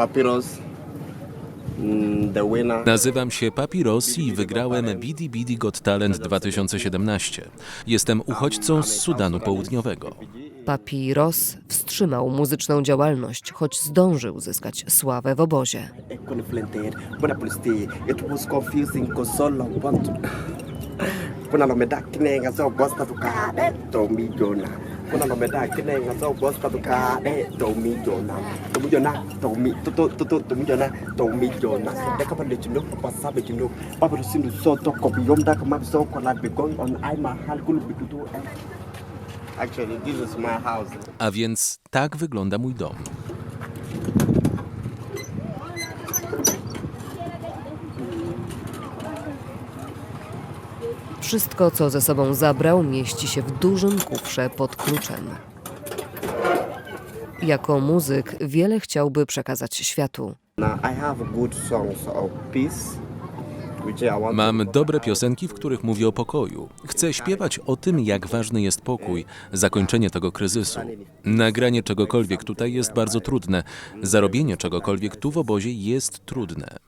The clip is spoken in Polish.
Papyrus, mm, the winner. Nazywam się Papi Rossi i wygrałem Bidi Bidi Got Talent 2017. Jestem uchodźcą z Sudanu Południowego. Papi Ross wstrzymał muzyczną działalność, choć zdążył zyskać sławę w obozie. Ka ma Actually, this is my house. A więc tak wygląda mój dom. Wszystko, co ze sobą zabrał, mieści się w dużym kufrze pod kluczem. Jako muzyk wiele chciałby przekazać światu. Mam dobre piosenki, w których mówię o pokoju. Chcę śpiewać o tym, jak ważny jest pokój, zakończenie tego kryzysu. Nagranie czegokolwiek tutaj jest bardzo trudne. Zarobienie czegokolwiek tu w obozie jest trudne.